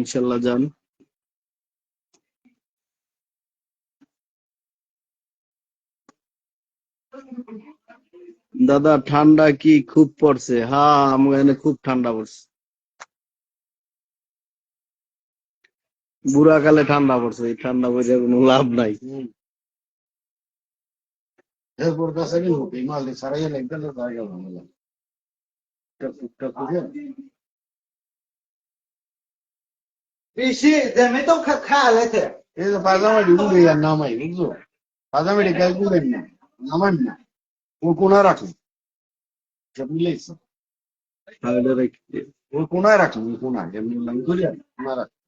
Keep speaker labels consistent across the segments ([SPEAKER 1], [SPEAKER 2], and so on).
[SPEAKER 1] ইনশাল্লাহ যান। দাদা, ঠান্ডা কি খুব পড়ছে? হ্যাঁ আমার এখানে খুব ঠান্ডা পড়ছে। বুড়াকালে ঠান্ডা পড়ছে, এই ঠান্ডা পড়ে কোনো লাভ নাই।
[SPEAKER 2] Es por casa que no, que mal, de Saraya le encanta la carga, ¿no?
[SPEAKER 3] বেশি দেমে তো খা লেতে
[SPEAKER 2] এই যে পাজামাটি উড়ে আর নামাই বুঝছ পাজামাটি কাজ করেন না নামান না ও কোনায় রাখুন সব মিলেছে
[SPEAKER 1] তাহলে রেখে
[SPEAKER 2] ওই কোনায় রাখুন ওই কোনায় এমনি নাম করি আর কোনায় রাখুন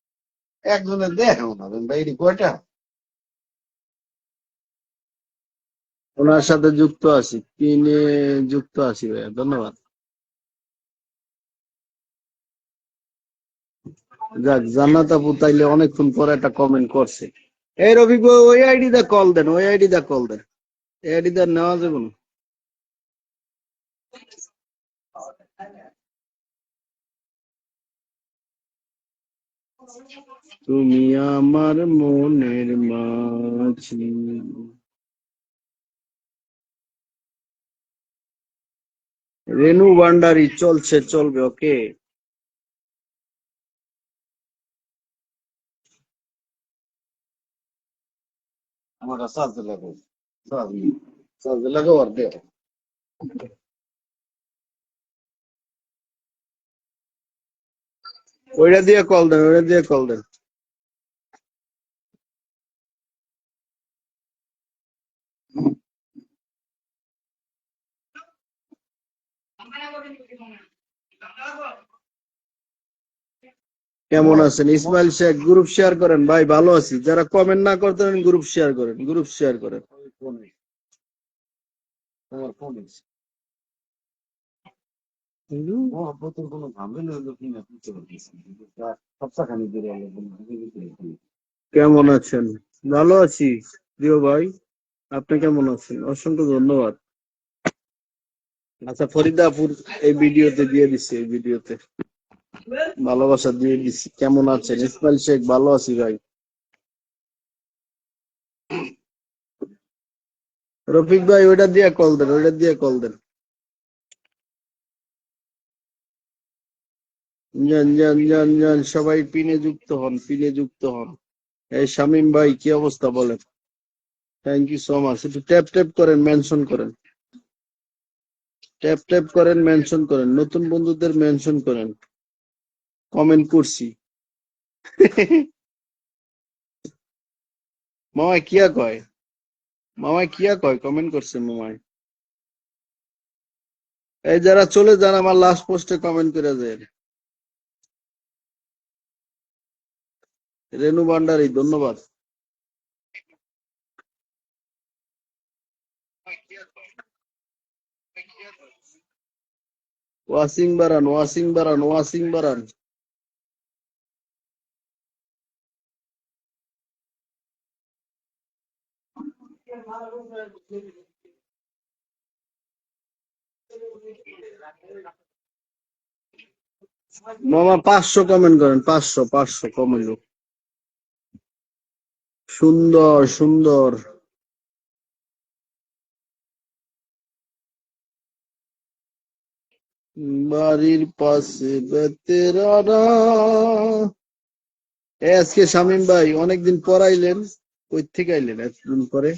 [SPEAKER 2] একজনের দেখো না বাইরে কয়টা?
[SPEAKER 1] ওনার সাথে যুক্ত আছি পিনে যুক্ত আছি ভাইয়া ধন্যবাদ। যাক, জান্নাত আপু তাইলে অনেকক্ষণ পরে একটা কমেন্ট করছে। এই রফিক ওই আইডি দা কল দেন, ওই আইডি দা কল দেন। এই আইডি দা নেওয়া যাবে না। তুমি আমার মনের মাঝি। রেনু ভান্ডারি, চলছে, চলবে ওকে
[SPEAKER 2] আমার সাজতে লাগো সাজ সাজতে লাগো আর দেখো
[SPEAKER 1] ওইটা দিয়ে কল দেন ওইটা দিয়ে কল দেন কেমন আছেন? ইসমাইল শেখ গ্রুপ শেয়ার করেন। ভাই, ভালো আছি। যারা কমেন্ট না করতে গ্রুপ শেয়ার করেন গ্রুপ শেয়ার করেন। কেমন আছেন? ভালো আছি। প্রিয় ভাই, আপনি কেমন আছেন? অসংখ্য ধন্যবাদ। আচ্ছা ফরিদাপুর এই ভিডিওতে দিয়ে দিচ্ছি, এই ভিডিওতে। ভালোবাসা দিয়ে দিচ্ছি। কেমন আছেন? ইসমাইল শেখ, ভালো আছি ভাই। রফিক ভাই, ওইটা দিয়ে কল দেন, ওইটা দিয়ে কল দেন। যান যান যান যান, সবাই পিনে যুক্ত হন, পিনে যুক্ত হন। এই শামিম ভাই, কি অবস্থা বলেন? থ্যাংক ইউ সো মাচ একটু ট্যাপ ট্যাপ করেন মেনশন করেন। ট্যাপ ট্যাপ করেন মেনশন করেন। নতুন বন্ধুদের মেনশন করেন। কমেন্ট করছি। মামায় কিয়া কয়? মামায় কিয়া কয়? কমেন্ট করছে মামায় এই যারা চলে যান আমার লাস্ট পোস্টে কমেন্ট করে যায় রেনু ভান্ডারি, ধন্যবাদ। ওয়াসিং বারান ওয়াসিং বারান ওয়াসিং বারান। মামা, পাঁচশো কমেন্ট করেন, পাঁচশো পাঁচশো কমেন্ট সুন্দর সুন্দর। বাড়ির পাশে বেতেরারা এ, আজকে শামীম ভাই অনেকদিন পর আইলেন, কই থেকে আইলেন এতদিন পরে?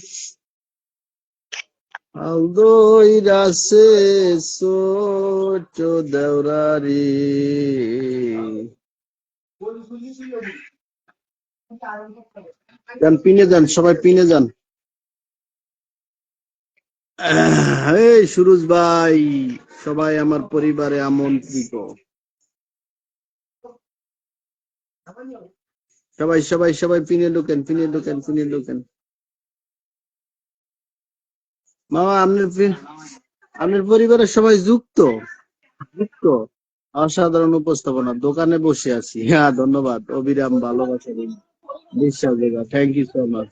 [SPEAKER 1] আলদই রাসে ছোট দেওরারি। যান, পিনে যান, সবাই পিনে যান। এই সুরজ ভাই, সবাই আমার পরিবারে আমন্ত্রিত। সবাই সবাই সবাই পিনে ঢোকেন পিনে ঢোকেন পিনে ঢোকেন। মামা, আপনার আপনার পরিবারের সবাই যুক্ত? যুক্ত? অসাধারণ উপস্থাপনা, দোকানে বসে আছি। হ্যাঁ ধন্যবাদ। অবিরাম ভালোবাসা বিশ্বাস থ্যাংক ইউ সো মাচ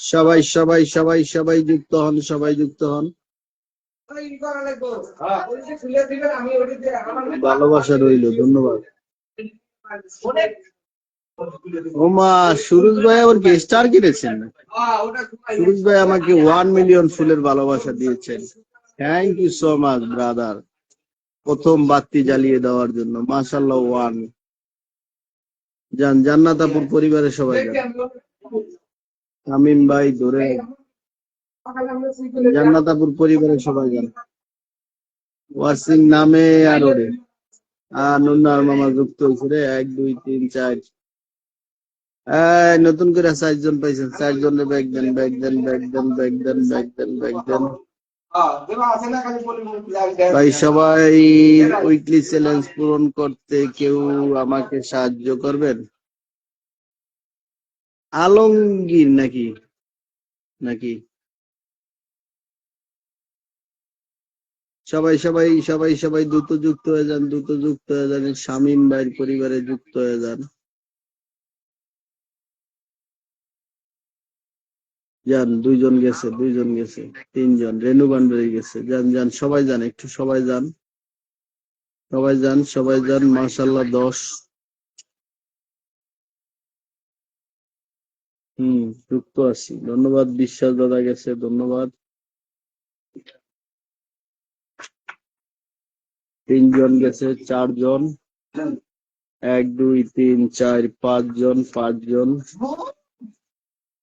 [SPEAKER 1] সবাই সবাই সবাই সবাই যুক্ত হন, সবাই যুক্ত হন। ভালোবাসা রইল, ধন্যবাদ। ওমা, সুরজ ভাই আবার কি স্টার কিনেছেন সুরজ ভাই আমাকে ওয়ান মিলিয়ন ফুলের ভালোবাসা দিয়েছেন। Thank you so much brother প্রথম বাতি জ্বালিয়ে দেওয়ার জন্য। মাশাল্লাহ ওয়ান যান জান্নাতাপুর পরিবারের সবাই তামিম ভাই, ধরে জান্নাতাপুর পরিবারের সবাই যান। ওয়াসিং নামে আর ওরে। আর নুন্নার মামা যুক্ত হয়েছে রে। এক, দুই, তিন, চার। নতুন করে চারজন পাইছেন। চারজনের ব্যাগ দেন ব্যাগ দেন ব্যাগ দেন ব্যাগ দেন ব্যাগ দেন ব্যাগ দেন। ভাই, সবাই উইকলি চ্যালেঞ্জ পূরণ করতে কেউ আমাকে সাহায্য করবেন? আলমগীর নাকি? নাকি? সবাই সবাই সবাই সবাই দ্রুত যুক্ত হয়ে যান দ্রুত যুক্ত হয়ে যান শামীম ভাইয়ের পরিবারে যুক্ত হয়ে যান। যান, দুইজন গেছে দুইজন গেছে, তিনজন, রেনু বান্ডারি গেছে, যান যান, সবাই যান, একটু সবাই যান। সবাই যান সবাই যান মাশাল্লাহ দশ। হম, যুক্ত আছি। ধন্যবাদ, বিশ্বাস দাদা গেছে, ধন্যবাদ। তিনজন গেছে, চারজন। এক, দুই, তিন, চার, পাঁচজন পাঁচজন।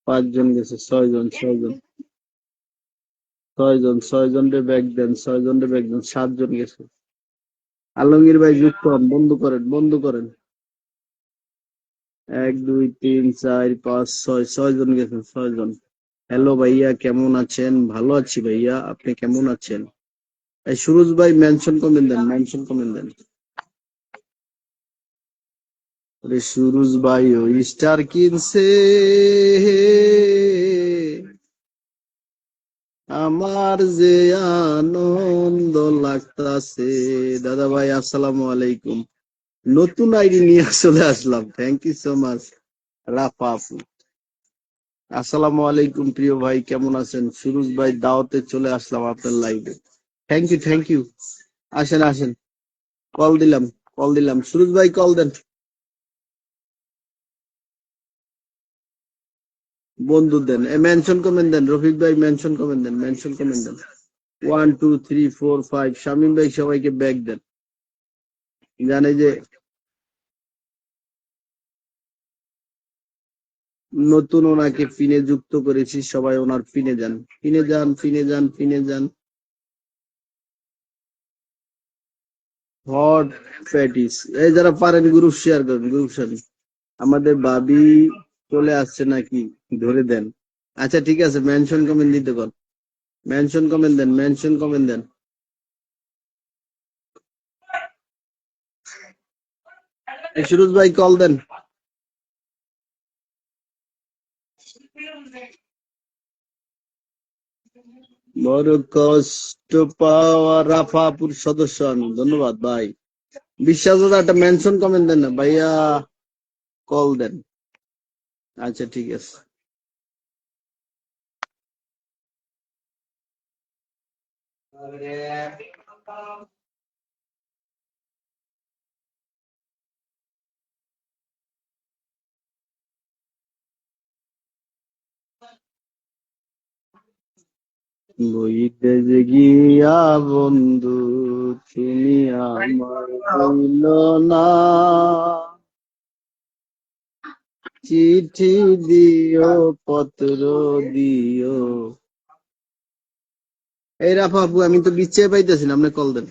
[SPEAKER 1] পাঁচজন গেছে, ছয়জন ছয়জন। ছয়জন ছয়জন রে ব্যাগ দেন, ছয়জন রে ব্যাগ দেন, সাতজন গেছে। আলমগীর ভাই যুক্ত হন বন্ধ করেন বন্ধ করেন। এক, দুই, তিন, চার, পাঁচ, ছয়, ছয়জন গেছেন ছয়জন। হ্যালো ভাইয়া, কেমন আছেন? ভালো আছি ভাইয়া, আপনি কেমন আছেন? এই সুরজ ভাই মেনশন কমেন্ট দেন মেনশন কমেন্ট দেন। সুরজ ভাই, ও স্টার কিনছে। আমার যে আনন্দ লাগতাছে। দাদা ভাই, আসসালামু আলাইকুম। নতুন আইডি নিয়ে চলে আসলাম। Thank you so much Rafa আপু। আসসালামু আলাইকুম প্রিয় ভাই, কেমন আছেন? সুরুজ ভাই, দাওয়াতে চলে আসলাম আপনার লাইভে থ্যাংক ইউ থ্যাংক ইউ আসেন আসেন। কল দিলাম কল দিলাম। সুরুজ ভাই কল দেন। বন্ধু দেন। মেনশন কমেন্ট দেন, রফিক ভাই মেনশন কমেন্ট দেন মেনশন কমেন্ট দেন। One two three four five Shamim ভাই সবাইকে ব্যাগ দেন। জানে যে নতুন ওনাকে পিনে যুক্ত করেছি, সবাই ওনার পিনে যান। পিনে যান পিনে যান পিনে যান। হট প্যাটিস এই যারা পারেন গ্রুপ শেয়ার করেন গ্রুপ শেয়ার আমাদের বাবি চলে আসছে নাকি? ধরে দেন। আচ্ছা ঠিক আছে মেনশন কমেন্ট দিতে কর মেনশন কমেন্ট দেন মেনশন কমেন্ট দেন। সুরজ ভাই কল দেন। বড় কষ্ট পাওয়া রাফাপুর সদস্য আমি ধন্যবাদ, ভাই। বিশ্বাস একটা মেনশন কমেন্ট দেন না। ভাইয়া কল দেন। আচ্ছা ঠিক আছে। বইতে যে গিয়া বন্ধু তুমি আমার না। চিঠি দিও, পত্র দিও। এই রাফা আপু, আমি তো বিচ্ছে পাইতেছি না, আপনি কল দেন।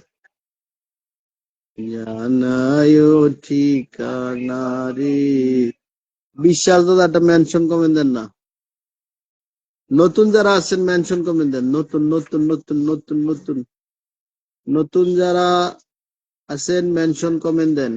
[SPEAKER 1] জানায়ও ঠিকানা রে বিশ্বাস দাদা, একটা মেনশন কমেন্ট দেন না। নতুন যারা আছেন মেনশন কমেন্ট দেন। নতুন নতুন নতুন নতুন নতুন। নতুন যারা আছেন মেনশন কমেন্ট দেন।